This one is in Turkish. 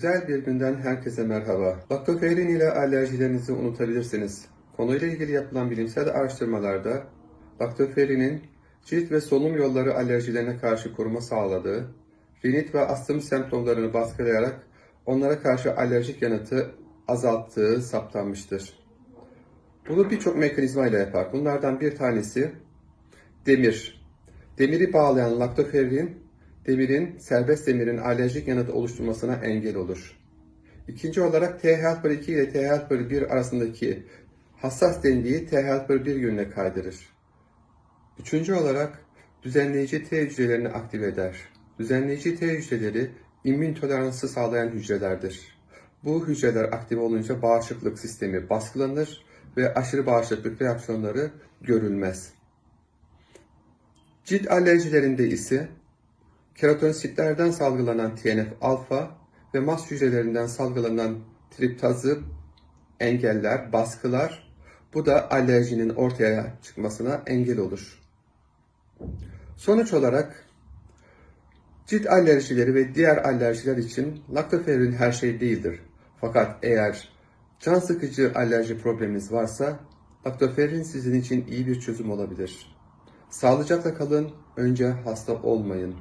Güzel bir günden herkese merhaba. Laktoferin ile alerjilerinizi unutabilirsiniz. Konuyla ilgili yapılan bilimsel araştırmalarda laktoferinin cilt ve solunum yolları alerjilerine karşı koruma sağladığı, rinit ve astım semptomlarını baskılayarak onlara karşı alerjik yanıtı azalttığı saptanmıştır. Bunu birçok mekanizma ile yapar. Bunlardan bir tanesi demir. Demiri bağlayan laktoferin, demirin, serbest demirin alerjik yanıt oluşturmasına engel olur. İkinci olarak T helper 2 ile T helper 1 arasındaki hassas dengeyi T helper 1 yönüne kaydırır. Üçüncü olarak düzenleyici T hücrelerini aktive eder. Düzenleyici T hücreleri immün toleransı sağlayan hücrelerdir. Bu hücreler aktive olunca bağışıklık sistemi baskılanır ve aşırı bağışıklık reaksiyonları görülmez. Cilt alerjilerinde ise keratonitlerden salgılanan TNF-alfa ve mast hücrelerinden salgılanan triptazı engeller, baskılar. Bu da alerjinin ortaya çıkmasına engel olur. Sonuç olarak cilt alerjileri ve diğer alerjiler için laktoferin her şey değildir. Fakat eğer can sıkıcı alerji probleminiz varsa laktoferin sizin için iyi bir çözüm olabilir. Sağlıcakla kalın, önce hasta olmayın.